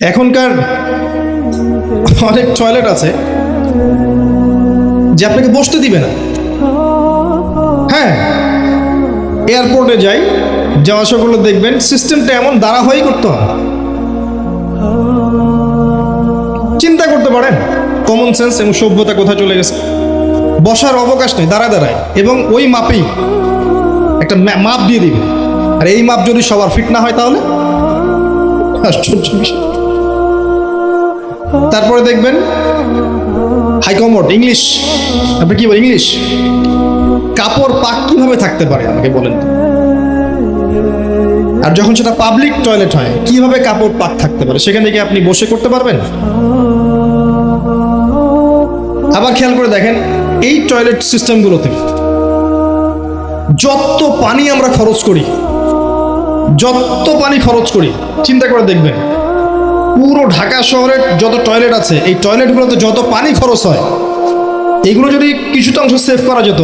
এখনকার অনেক টয়লেট আছে যে আপনাকে বসতে দিবে না। হ্যাঁ এয়ারপোর্টে যাই, যাওয়া আসা করলে দেখবেন সিস্টেমটা এমন দাঁড়া হয়েই করতে হবে। চিন্তা করতে পারেন কমন সেন্স এবং সভ্যতা কোথায় চলে গেছে। বসার অবকাশ নেই, দাঁড়ায় দাঁড়ায়। এবং ওই মাপেই একটা মাপ দিয়ে দিবে। আর এই মাপ যদি সবার ফিট না হয় তাহলে? আশ্চর্য বিষয়। তারপরে দেখবেন হাইকমোড, ইংলিশ। আপনি কি বলেন, ইংলিশ? কাপড় পাক কীভাবে থাকতে পারে, আমাকে বলেন আর যখন সেটা পাবলিক টয়লেট হয়, কীভাবে কাপড় পাক থাকতে পারে, সেখানে কি আপনি বসে করতে পারবেন? আবার খেয়াল করে দেখেন, এই টয়লেট সিস্টেমগুলোতে যত পানি আমরা খরচ করি, যত পানি খরচ করি, চিন্তা করে দেখবেন পুরো ঢাকা শহরের যত টয়লেট আছে, এই টয়লেটগুলোতে যত পানি খরচ হয়, এগুলো যদি কিছুটা অংশ সেভ করা যেত,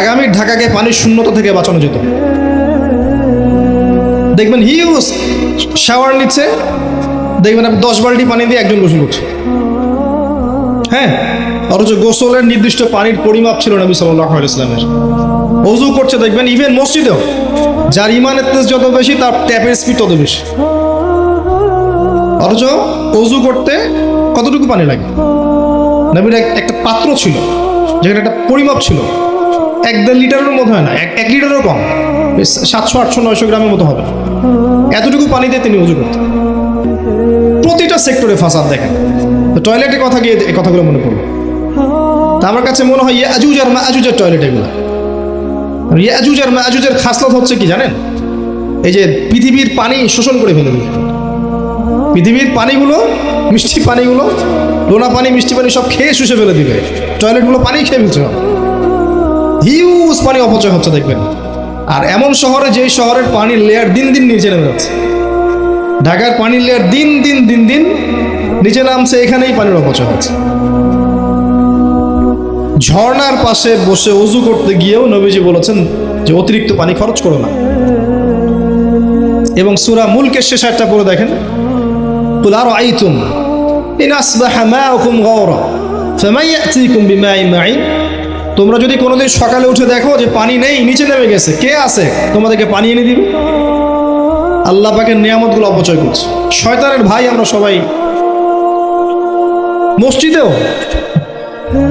আগামী ঢাকাকে পানির শূন্যতা থেকে বাঁচানো যেত। দেখবেন হিউজ শাওয়ার নিচ্ছে, দেখবেন আপনি দশ বালতি পানি দিয়ে একজন গোসল করছে। হ্যাঁ অথচ গোসলের নির্দিষ্ট পানির পরিমাপ ছিল নবী সাল্লাহ ইসলামের অজু করছে, দেখবেন ইভেন মসজিদেও, যার ইমানের তেজ যত বেশি, তার ট্যাপের স্পিড তত বেশি। অথচ অজু করতে কতটুকু পানি লাগে? নবীর একটা পাত্র ছিল, যেখানে একটা পরিমাপ ছিল। এক দেড় লিটারের মতো হয় না, এক এক লিটারও কম। সাতশো, আটশো, নয়শো গ্রামের মতো হবে। এতটুকু পানিতে তিনি অজু করতেন। প্রতিটা সেক্টরে ফাসাদ দেখেন। টয়লেটের কথা গিয়ে এই কথাগুলো মনে পড়ল। তা আমার কাছে মনে হয় ইয়াজুজ আর মাজুজের টয়লেট এগুলো। ইয়াজুজ আর মাজুজের খাসলত হচ্ছে কি জানেন? এই যে পৃথিবীর পানি শোষণ করে ফেলে দিবে পৃথিবীর পানিগুলো, মিষ্টি পানিগুলো লোনা পানি, মিষ্টি পানি সব খেয়ে শুষে ফেলে দিবে। টয়লেটগুলো পানি খেয়ে ফেলছে হিউজ পানি অপচয় হচ্ছে, দেখবেন। আর এমন শহরে যেই শহরের পানির লেয়ার দিন দিন নিচে নেমে যাচ্ছে। ঢাকার পানির লেয়ার দিন দিন দিন দিন নিচে নামছে, এখানেই পানির অপচয় হচ্ছে। ঝর্নার পাশে বসে উজু করতে গিয়েও নবীজি বলেছেন যে, অতিরিক্ত পানি খরচ করো না। এবং সুরা মুলকের শেষ একটা পড়ে দেখেন। قل أرأيتم إن أصبح ماؤكم غورا فمن يأتيكم بماء معين তোমরা যদি কোনোদিন সকালে উঠে দেখো যে পানি নেই নিচে নেমে গেছে কে আছে তোমাদেরকে পানি এনে দিবে আল্লাহ পাকের নিয়ামতগুলো অপচয় করছে শয়তানের ভাই আমরা সবাই মসজিদেও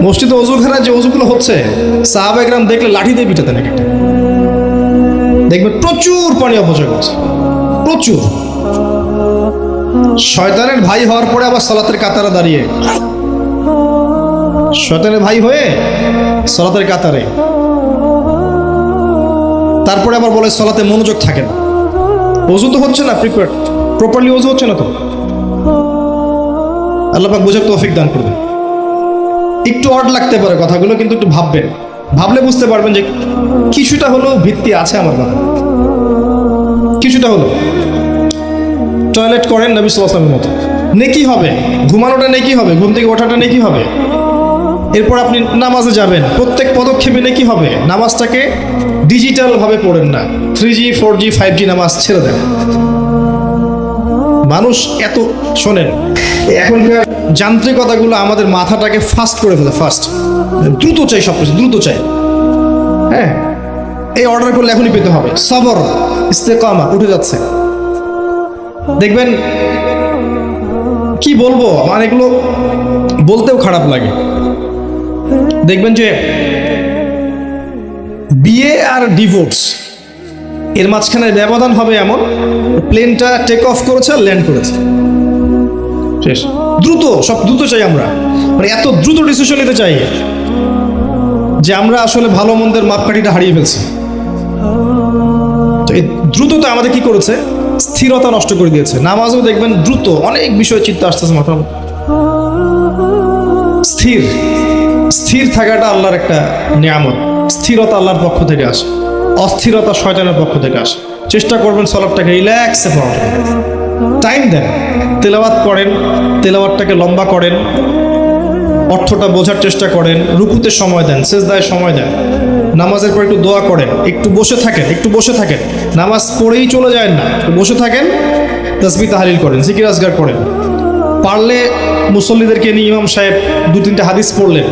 মসজিদে অজুখানায় যে অজুগুলো হচ্ছে সাহাবাইকরাম দেখলে লাঠি দিয়ে পিটাতেন এক একটা দেখবেন প্রচুর পানি অপচয় করছে প্রচুর শয়তানের ভাই হওয়ার পরে আবার সলাতের কাতারে দাঁড়িয়ে। শয়তানের ভাই হয়ে সলাতের কাতারে। তারপরে আবার বলে সলাতে মনোযোগ থাকে না। অজু তো হচ্ছে না প্রিপেয়ার প্রপারলি অজু হচ্ছে না তো। আল্লাহ পাক বোঝার তৌফিক দান করবে একটু অড লাগতে পারে কথাগুলো, কিন্তু একটু ভাববেন। ভাবলে বুঝতে পারবেন যে কিছুটা হলেও ভিত্তি আছে আমার কথা কিছুটা হলো টয়লেট করেন নবী সাল্লামের মতো। নেকি হবে? ঘুমানোটা নেকি হবে? ঘুম থেকে ওঠাটা নেকি হবে? এরপর আপনি নামাজে যাবেন। প্রত্যেক পদক্ষেপে নেকি হবে? নামাজটাকে ডিজিটাল ভাবে পড়েন না। Three G four G five G নামাজ ছেড়ে দেন। মানুষ এত, শোনেন, এখনকার যান্ত্রিকতাগুলো আমাদের মাথাটাকে ফাস্ট করে ফেলে ফাস্ট দ্রুত চাই সব কিছু দ্রুত চাই। হ্যাঁ? এই অর্ডার করলে এখনই পেতে হবে। সবর, ইস্তেকামা, উঠে যাচ্ছে। দেখবেন, কি বলব? আমার এগুলো বলতেও খারাপ লাগে। দেখবেন যে, বিয়ে আর ডিভোর্স এর মাঝখানে ব্যবধান হবে এমন প্লেনটা টেক অফ করেছে আর ল্যান্ড করেছে। শেষ। দ্রুত, সব দ্রুত চাই আমরা। মানে এত দ্রুত ডিসিশন নিতে চাই যে আমরা আসলে ভালো মন্দের মাপকাঠিটা হারিয়ে ফেলছি। তো এই দ্রুততা আমাদের কি করেছে? স্থিরতা নষ্ট করে দিয়েছে। নামাজও দেখবেন দ্রুত অনেক বিষয় চিন্তা আসতেছে মাথার মধ্যে। স্থির। স্থির থাকাটা আল্লাহর একটা নিয়ামত। স্থিরতা আল্লাহর পক্ষ থেকে আসে। অস্থিরতা শয়তানের পক্ষ থেকে আসে। চেষ্টা করবেন সলাপটাকে রিল্যাক্সে পড়ার টাইম দেন। তেলাওয়াত করেন। তেলাওয়াতটাকে লম্বা করেন। অর্থটা বোঝার চেষ্টা করেন, রুকুতে সময় দেন, সেজদায় সময় দেন। নামাজের পর একটু দোয়া করেন, একটু বসে থাকেন, একটু বসে থাকেন। নামাজ পড়েই চলে যায় না বসে থাকেন তসবি তাহালিল করেন, জিকির আজগার করেন। পারলে মুসল্লিদেরকে নিয়ে ইমাম সাহেব দু তিনটা হাদিস পড়লেন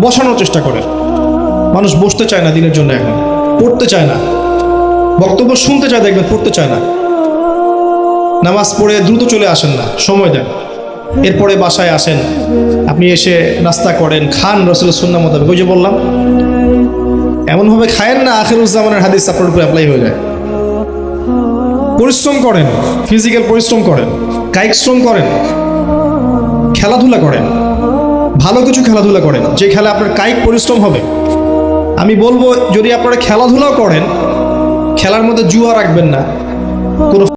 বসানোর চেষ্টা করেন। মানুষ বসতে চায় না দিনের জন্য এখন, পড়তে চায় না। বক্তব্য শুনতে চায় দেখবেন পড়তে চায় না। নামাজ পড়ে দ্রুত চলে আসেন না, সময় দেন। এরপরে বাসায় আসেন। আপনি এসে নাস্তা করেন, খান রসুলের সুন্না মোতাবেক। ওই যে বললাম, এমনভাবে খায়েন না আখিরুজ্জামানের হাদিস আপনার উপরে অ্যাপ্লাই হয়ে যায়। পরিশ্রম করেন ফিজিক্যাল পরিশ্রম করেন, কায়িক শ্রম করেন, খেলাধুলা করেন, ভালো কিছু খেলাধুলা করেন, যে খেলা আপনার কায়িক পরিশ্রম হবে। আমি বলব, যদি আপনারা খেলাধুলাও করেন, খেলার মধ্যে জুয়া রাখবেন না, কোনো